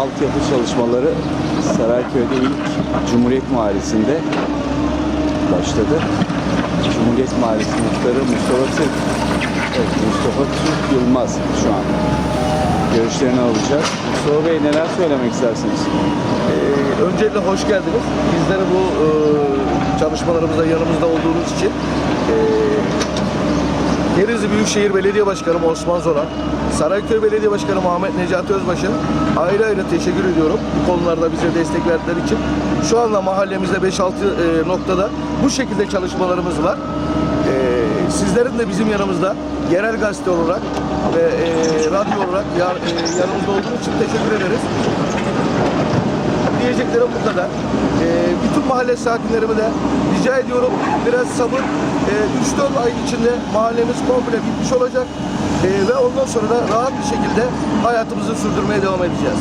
altyapı çalışmaları Sarayköy'de ilk Cumhuriyet Mahallesi'nde başladı. Cumhuriyet Mahallesi muhtarı Mustafa Türk. Evet, Mustafa Türk Yılmaz şu an. Görüşlerini alacağız. Mustafa Bey neler söylemek istersiniz? Ee, öncelikle hoş geldiniz. Bizleri bu e, çalışmalarımızda yanımızda olduğunuz için e, Denizli Büyükşehir Belediye Başkanı Osman Zoran, Sarayköy Belediye Başkanı Muhammed Necati Özbaş'a ayrı ayrı teşekkür ediyorum. Bu konularda bize destek verdikleri için. Şu anda mahallemizde 5-6 e, noktada bu şekilde çalışmalarımız var. E, sizlerin de bizim yanımızda yerel gazete olarak ve e, radyo olarak yanımızda olduğunuz için teşekkür ederiz. Diyeceklerim bu kadar. Mahalle sakinlerime de rica ediyorum biraz sabır. Ee, 3-4 ay içinde mahallemiz komple bitmiş olacak. Ee, ve ondan sonra da rahat bir şekilde hayatımızı sürdürmeye devam edeceğiz.